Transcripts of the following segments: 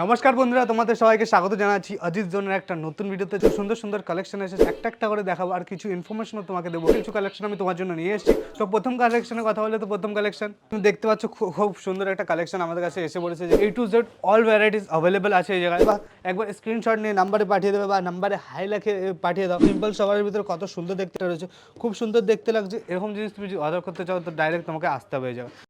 নমস্কার বন্ধুরা, তোমাদের সবাইকে স্বাগত জানাচ্ছি। অজিত জোনের একটা নতুন ভিডিওতে যে সুন্দর সুন্দর কালেকশন এসেছে। একটা একটা করে দেখাবো আর কিছু ইনফরমেশনও তোমাকে দেবো। কিছু কালেকশন আমি তোমার জন্য নিয়ে এসেছি। তো প্রথম কালেকশনের কথা বলে তো প্রথম কালেকশন তুমি দেখতে পাচ্ছ খুব সুন্দর একটা কালেকশন আমাদের কাছে এসে পড়েছে যে A to Z all varieties available আছে এই জায়গায়। বা একবার স্ক্রিনশট নিয়ে নাম্বারে পাঠিয়ে দেবে বা নাম্বারে হাই লেখে পাঠিয়ে দাও। সিম্পল সবার ভিতরে কত সুন্দর দেখতে রয়েছে। খুব সুন্দর দেখতে লাগছে। এরকম জিনিস তুমি যদি অর্ডার করতে চাও, তো ডাইরেক্ট তোমাকে আসতে হবে এই জায়গায়।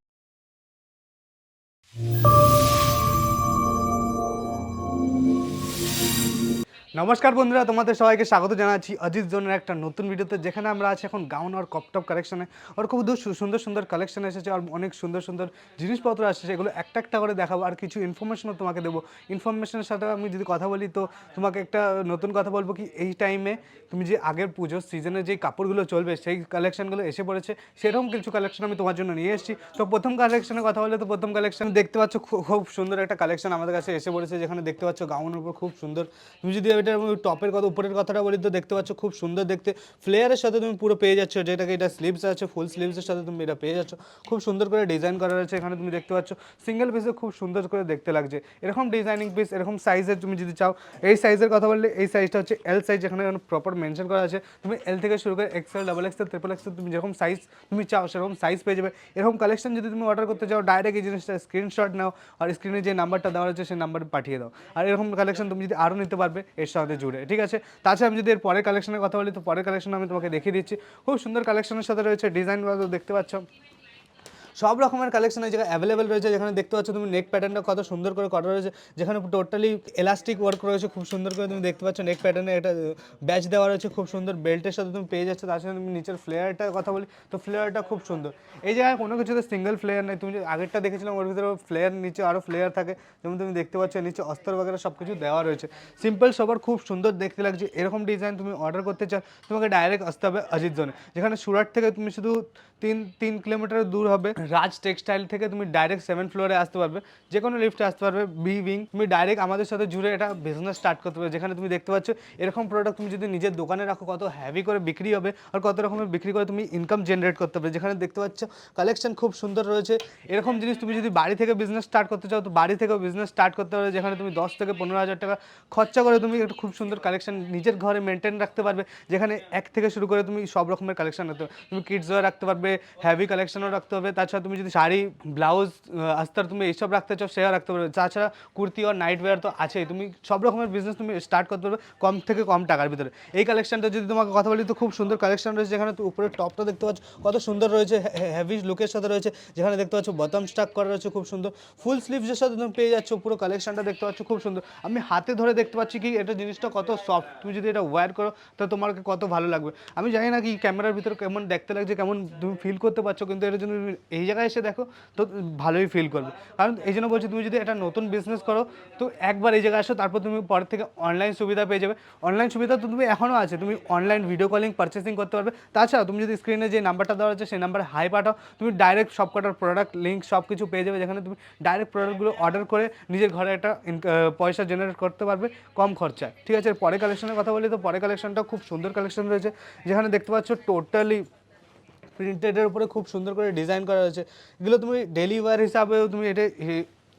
নমস্কার বন্ধুরা, তোমাদের সবাইকে স্বাগত জানাচ্ছি অজিত জোনের একটা নতুন ভিডিওতে, যেখানে আমরা আছি এখন গাউন আর কপটপ কালেকশনে আর খুব সুন্দর সুন্দর কালেকশন এসেছে আর অনেক সুন্দর সুন্দর জিনিসপত্র আসছে সেগুলো একটা একটা করে দেখাবো আর কিছু ইনফরমেশনও তোমাকে দেবো। ইনফরমেশনের সাথে আমি যদি কথা বলি, তো তোমাকে একটা নতুন কথা বলব কি, এই টাইমে তুমি যে আগের পুজোর সিজনে যে কাপড়গুলো চলবে, সেই কালেকশনগুলো এসে পড়েছে, সেরকম কিছু কালেকশন আমি তোমার জন্য নিয়ে এসেছি। তো প্রথম কালেকশনের কথা বলে তো প্রথম কালেকশন দেখতে পাচ্ছ খুব সুন্দর একটা কালেকশন আমাদের কাছে এসে পড়েছে, যেখানে দেখতে পাচ্ছ গাউনের উপর খুব সুন্দর। তুমি যদি এটার টপের কথা, উপরের কথাটা বলি তো দেখতে পাচ্ছ খুব সুন্দর দেখতে। ফ্লেয়ারের সাথে তুমি পুরো পেয়ে যাচ্ছ, যেটাকে এটা স্লিভস আছে ফুল স্লিভসের সাথে তুমি এটা পেয়ে যাচ্ছ। খুব সুন্দর করে ডিজাইন করা রয়েছে, এখানে তুমি দেখতে পাচ্ছ সিঙ্গেল পিসে খুব সুন্দর করে দেখতে লাগছে। এরকম ডিজাইনিং পিস এরকম সাইজের তুমি যদি চাও, এই সাইজের কথা বললে এই সাইজটা হচ্ছে এল সাইজ এখানে প্রপার মেনশন করা আছে। তুমি এল থেকে শুরু করে XL double XL triple XL তুমি যেরকম সাইজ তুমি চাও, সেরকম সাইজ পেয়ে যাবে। এরকম কালেকশন যদি তুমি অর্ডার করতে চাও ডাইরেক্ট এই জিনিসটা স্ক্রিনশট নাও, আর স্ক্রিনে যে নাম্বারটা দেওয়া রয়েছে, সেই নাম্বারে পাঠিয়ে দাও। আর এরকম কালেকশন তুমি যদি আরও নিতে পারবে এর সাথে জুড়ে। ঠিক আছে? তাছাড়া আমি যদি এর পরের কালেকশনের কথা বলি, তো পরের কালেকশন আমি তোমাকে দেখিয়ে দিচ্ছি। খুব সুন্দর কালেকশনের সাথে রয়েছে। ডিজাইন দেখতে পাচ্ছ। সব রকমের কালেকশন এই জায়গায় অ্যাভেলেবেল রয়েছে। যেখানে দেখতে পাচ্ছ তুমি নেক প্যাটার্নটা কত সুন্দর করে করা রয়েছে। যেখানে টোটালি এলাস্টিক ওয়ার্ক রয়েছে, খুব সুন্দর করে তুমি দেখতে পাচ্ছ নেক প্যাটার্নে এটা ব্যাচ দেওয়া রয়েছে, খুব সুন্দর বেল্টের সাথে তুমি পেয়ে যাচ্ছ। তার সাথে তুমি নিচের ফ্লেয়ারটার কথা বলি, তো ফ্লেয়ারটা খুব সুন্দর। এই জায়গায় কোনো কিছুতে সিঙ্গেল ফ্লেয়ার নেই। তুমি আগেরটা দেখেছিলাম, ওর ভিতরে ফ্লেয়ার নিচে আরও ফ্লেয়ার থাকে। যেমন তুমি দেখতে পাচ্ছ, নিচে অস্তর বাগেরা সব কিছু দেওয়া রয়েছে। সিম্পল সবার খুব সুন্দর দেখতে লাগছে। এরকম ডিজাইন তুমি অর্ডার করতে চাও, তোমাকে ডাইরেক্ট আসতে হবে অজিত জোনে যেখানে সুরাট থেকে তুমি শুধু তিন তিন কিলোমিটার দূর হবে। রাজ টেক্সটাইল থেকে তুমি ডাইরেক্ট সেভেন ফ্লোরে আসতে পারবে যে কোনো লিফটে আসতে পারবে বি উইং তুমি ডাইরেক্ট আমাদের সাথে জুড়ে এটা বিজনেস স্টার্ট করতে পারবে, যেখানে তুমি দেখতে পাচ্ছ এরকম প্রোডাক্ট তুমি যদি নিজের দোকানে রাখো, কত হ্যাভি করে বিক্রি হবে আর কত রকমের বিক্রি করে তুমি ইনকাম জেনারেট করতে পারবে। যেখানে দেখতে পাচ্ছ কালেকশন খুব সুন্দর রয়েছে। এরকম জিনিস তুমি যদি বাড়ি থেকে বিজনেস স্টার্ট করতে চাও, তো বাড়ি থেকেও বিজনেস স্টার্ট করতে পারবে, যেখানে তুমি দশ থেকে পনেরো হাজার টাকা খরচা করে তুমি একটা খুব সুন্দর কালেকশন নিজের ঘরে মেনটেন রাখতে পারবে, যেখানে এক থেকে শুরু করে তুমি সব রকমের কালেকশন রাখতে পারবে। তুমি কিডস রাখতে পারবে হ্যাভি কালেকশনও রাখতে হবে, তাছাড়া তুমি যদি শাড়ি, ব্লাউজ আস্তার তুমি এইসব রাখতে চাও, সেও রাখতে পারবে। তাছাড়া কুর্তি আর নাইট ওয়্যার তো আছেই। তুমি সব রকমের বিজনেস তুমি স্টার্ট করতে পারবে কম থেকে কম টাকার ভিতরে। এই কালেকশনটা যদি তোমাকে কথা বলি, তো খুব সুন্দর কালেকশন রয়েছে। যেখানে উপরে টপটা দেখতে পাচ্ছ, কত সুন্দর রয়েছে। হেভি লুকের সাথে রয়েছে। যেখানে দেখতে পাচ্ছ বটম স্টাক করা রয়েছে খুব সুন্দর। ফুল স্লিভসের সাথে তুমি পেয়ে যাচ্ছ পুরো কালেকশনটা দেখতে পাচ্ছ, খুব সুন্দর। আমি হাতে ধরে দেখতে পাচ্ছি কি, এটা জিনিসটা কত সফট তুমি যদি এটা ওয়্যার করো, তো তোমাকে কত ভালো লাগবে। আমি জানি না কি ক্যামেরার ভিতরে কেমন দেখতে লাগছে, কেমন তুমি ফিল করতে পারছ, কিন্তু এটার জন্য এই জায়গায় এসে দেখো তো ভালোই ফিল করবে। কারণ এই জন্য বলছি, তুমি যদি একটা নতুন বিজনেস করো, তো একবার এই জায়গায় আসো তারপর তুমি পরের থেকে অনলাইন সুবিধা পেয়ে যাবে। অনলাইন সুবিধা তো তুমি এখনও আছে, তুমি অনলাইন ভিডিও কলিং পারচেসিং করতে পারবে। তাছাড়া তুমি যদি স্ক্রিনে যে নাম্বারটা দেওয়া আছে সেই নাম্বারে হাই পাঠাও, তুমি ডাইরেক্ট সব কটার প্রোডাক্ট লিঙ্ক সব কিছু পেয়ে যাবে, যেখানে তুমি ডাইরেক্ট প্রোডাক্টগুলো অর্ডার করে নিজের ঘরে একটা পয়সা জেনারেট করতে পারবে কম খরচায়। ঠিক আছে পরে কালেকশনের কথা বলি, তো পরে কালেকশনটা খুব সুন্দর কালেকশন রয়েছে। যেখানে দেখতে পাচ্ছ টোটালি প্রিন্টেডের উপরে খুব সুন্দর করে ডিজাইন করা হয়েছে। এগুলো তুমি ডেলিভার হিসাবেও তুমি এটা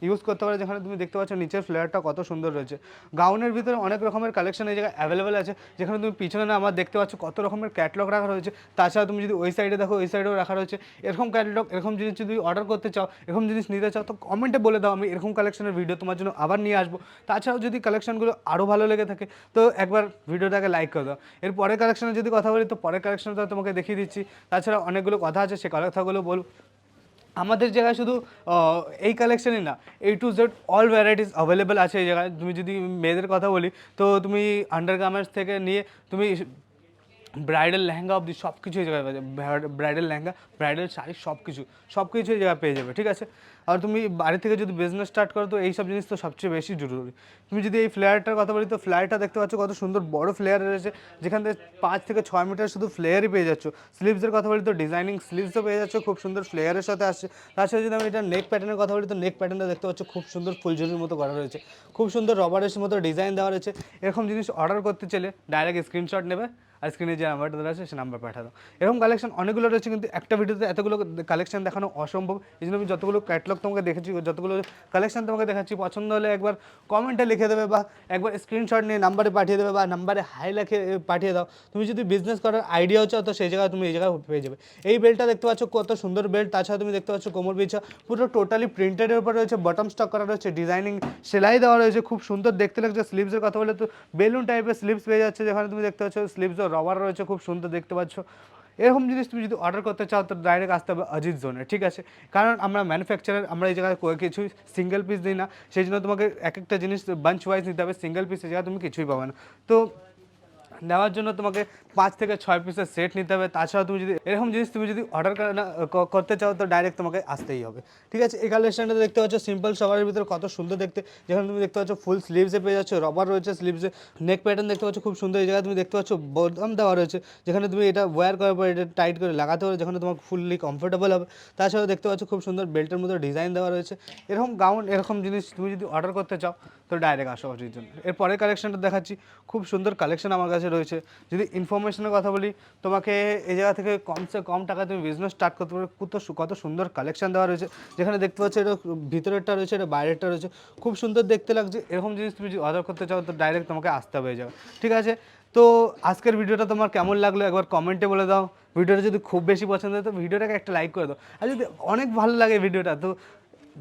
ইউজ করতে পারো, যেখানে তুমি দেখতে পাচ্ছ নিচের ফ্লেয়ারটা কত সুন্দর রয়েছে। গাউনের ভিতরে অনেক রকমের কালেকশন এই জায়গায় অ্যাভেলেবেল আছে, যেখানে তুমি পিছনে না আমার দেখতে পাচ্ছ কত রকমের ক্যাটলগ রাখা রয়েছে। তাছাড়া তুমি যদি ওই সাইডে দেখো, ওই সাইডেও রাখা রয়েছে। এরকম ক্যাটলগ এরকম জিনিস যদি অর্ডার করতে চাও, এরকম জিনিস নিতে চাও, তো কমেন্টে বলে দাও, আমি এরকম কালেকশনের ভিডিও তোমার জন্য আবার নিয়ে আসব। তাছাড়াও যদি কালেকশনগুলো আরও ভালো লেগে থাকে, তো একবার ভিডিওটাকে লাইক করে দাও। এর পরের কালেকশনের যদি কথা বলি, তো পরের কালেকশনটা তোমাকে দেখিয়ে দিচ্ছি। তাছাড়া অনেকগুলো কথা আছে, সে কথাগুলো বল আমাদের জায়গায় শুধু এই কালেকশনই না এই to Z all varieties available আছে এই জায়গায়। তুমি যদি মেয়েদের কথা বলি, তো তুমি আন্ডার গার্মেন্টস থেকে নিয়ে তুমি ব্রাইডাল লেহেঙ্গা অবধি সব কিছু এই জায়গায় ব্রাইডাল লেহেঙ্গা, ব্রাইডাল শাড়ি সব কিছু সব কিছু এই জায়গায় পেয়ে যাবে, ঠিক আছে? আর তুমি বাড়ি থেকে যদি বিজনেস স্টার্ট করো, তো এই সব জিনিস তো সবচেয়ে বেশি জরুরি। তুমি যদি এই ফ্লেয়ারটার কথা বলি, তো ফ্লেয়ারটা দেখতে পাচ্ছ কত সুন্দর বড় ফ্লেয়ার রয়েছে, যেখান থেকে পাঁচ থেকে ছয় মিটার শুধু ফ্লেয়ারই পেয়ে যাচ্ছ। স্লিভসের কথা বলি, তো ডিজাইনিং স্লিভসও পেয়ে যাচ্ছ, খুব সুন্দর ফ্লেয়ারের সাথে আসছে। তাছাড়া যদি আমি এটা নেক প্যাটার্নের কথা বলি, তো নেক প্যাটার্নটা দেখতে পাচ্ছ খুব সুন্দর ফুলঝুরির মতো করা রয়েছে। খুব সুন্দর রবারের মতো ডিজাইন দেওয়া রয়েছে। এরকম জিনিস অর্ডার করতে চাইলে ডাইরেক্ট স্ক্রিনশট নেবে। আর স্ক্রিনে যে নাম্বারটা দেওয়া আছে, সে নাম্বার পাঠা দাও। এরকম কালেকশন অনেকগুলো রয়েছে, কিন্তু একটা ভিডিওতে এতগুলো কালেকশন দেখানো অসম্ভব। এই জন্য আমি যতগুলো ক্যাটলগ তোমাকে দেখেছি, যতগুলো কালেকশন তোমাকে দেখাচ্ছি, পছন্দ হলে একবার কমেন্টে লিখে দেবে বা একবার স্ক্রিনশট নিয়ে নাম্বারে পাঠিয়ে দেবে বা নাম্বারে হাই লেখে পাঠিয়ে দাও। তুমি যদি বিজনেস করার আইডিয়াও চাও, তো সেই জায়গায় তুমি এই জায়গায় পেয়ে যাবে। এই বেল্টটা দেখতে পাচ্ছ, কত সুন্দর বেল্ট তাছাড়া তুমি দেখতে পাচ্ছ, কোমর বিছা পুরো টোটালি প্রিন্টেডের উপর রয়েছে বটম স্টক করা রয়েছে ডিজাইনিং সেলাই দেওয়া রয়েছে, খুব সুন্দর, দেখতে লাগছে। স্লিভসের কথা বলে তো বেলুন টাইপের স্লিভস পেয়ে যাচ্ছে, যেখানে তুমি দেখতে পাচ্ছ স্লিভসও রবার রয়েছে, খুব সুন্দর দেখতে পাচ্ছ। এরকম জিনিস তুমি যদি অর্ডার করতে চাও, তো ডাইরেক্ট আসতে হবে অজিত জোনে ঠিক আছে? কারণ আমরা ম্যানুফ্যাকচারার আমরা এই জায়গায় কিছু সিঙ্গেল পিস দিই না, সেই জন্য তোমাকে এক একটা জিনিস বাঞ্চ ওয়াইজ নিতে হবে সিঙ্গেল পিস এই জায়গায় তুমি কিছুই পাবে না। তো নেওয়ার জন্য তোমাকে পাঁচ থেকে ছয় পিসের সেট নিতে হবে। তাছাড়া তুমি যদি, এরকম জিনিস তুমি যদি অর্ডার করতে চাও, তো ডাইরেক্ট তোমাকে আসতেই হবে। ঠিক আছে? এই কালেকশনটা দেখতে পাচ্ছ সিম্পল সবারের ভিতরে কত সুন্দর দেখতে। যেখানে তুমি দেখতে পাচ্ছ ফুল স্লিভসে পেয়ে যাচ্ছ রবার রয়েছে স্লিভসে নেক প্যাটার্ন দেখতে পাচ্ছ, খুব সুন্দর। এই জায়গায় তুমি দেখতে পাচ্ছ বোতাম দেওয়া রয়েছে। যেখানে তুমি এটা ওয়্যার করার পর এটা টাইট করে লাগাতে পারো, যেখানে তোমার ফুললি কমফোর্টেবল হবে। তাছাড়াও দেখতে পাচ্ছ, খুব সুন্দর বেল্টের মধ্যে ডিজাইন দেওয়া রয়েছে। এরকম গাউন এরকম জিনিস তুমি যদি অর্ডার করতে চাও, তো ডাইরেক্ট আসো জন্য এর পরের কালেকশনটা দেখাচ্ছি। খুব সুন্দর কালেকশন আমার কাছে রয়েছে। যদি ইনফরমেশনের কথা বলি, তোমাকে এই জায়গা থেকে কমসে কম টাকা তুমি বিজনেস স্টার্ট করতে পারো কত কত সুন্দর কালেকশন দেওয়া রয়েছে। যেখানে দেখতে পাচ্ছ এটা ভিতরেরটা রয়েছে, এটা বাইরেরটা রয়েছে। খুব সুন্দর দেখতে লাগছে। এরকম জিনিস তুমি যদি অর্ডার করতে চাও, তো ডাইরেক্ট তোমাকে আসতে হবে জায়গায়। ঠিক আছে? তো আজকের ভিডিওটা তোমার কেমন লাগল একবার কমেন্টে বলে দাও। ভিডিওটা যদি খুব বেশি পছন্দ হয়, তো ভিডিওটাকে একটা লাইক করে দাও। আর যদি অনেক ভালো লাগে ভিডিওটা, তো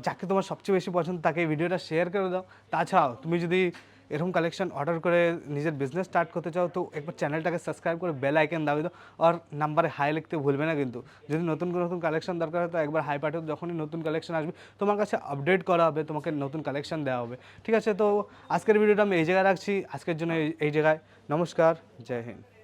যাকে তোমার সবচেয়ে বেশি পছন্দ, তাকে এই ভিডিওটা শেয়ার করে দাও। তাছাড়াও, তুমি যদি এরকম কালেকশন অর্ডার করে নিজের বিজনেস স্টার্ট করতে চাও, তো একবার চ্যানেলটাকে সাবস্ক্রাইব করে বেল আইকন দাবি দাও। আর নাম্বারে হাই লিখতে ভুলবে না কিন্তু। যদি নতুন কোনো নতুন কালেকশন দরকার হয়, তো একবার হাই পাঠাও, যখনই নতুন কালেকশন আসবে, তোমার কাছে আপডেট করা হবে, তোমাকে নতুন কালেকশন দেওয়া হবে। ঠিক আছে, তো আজকের ভিডিওটা আমি এই জায়গায় রাখছি। আজকের জন্য এই- এই জায়গায়। নমস্কার, জয় হিন্দ।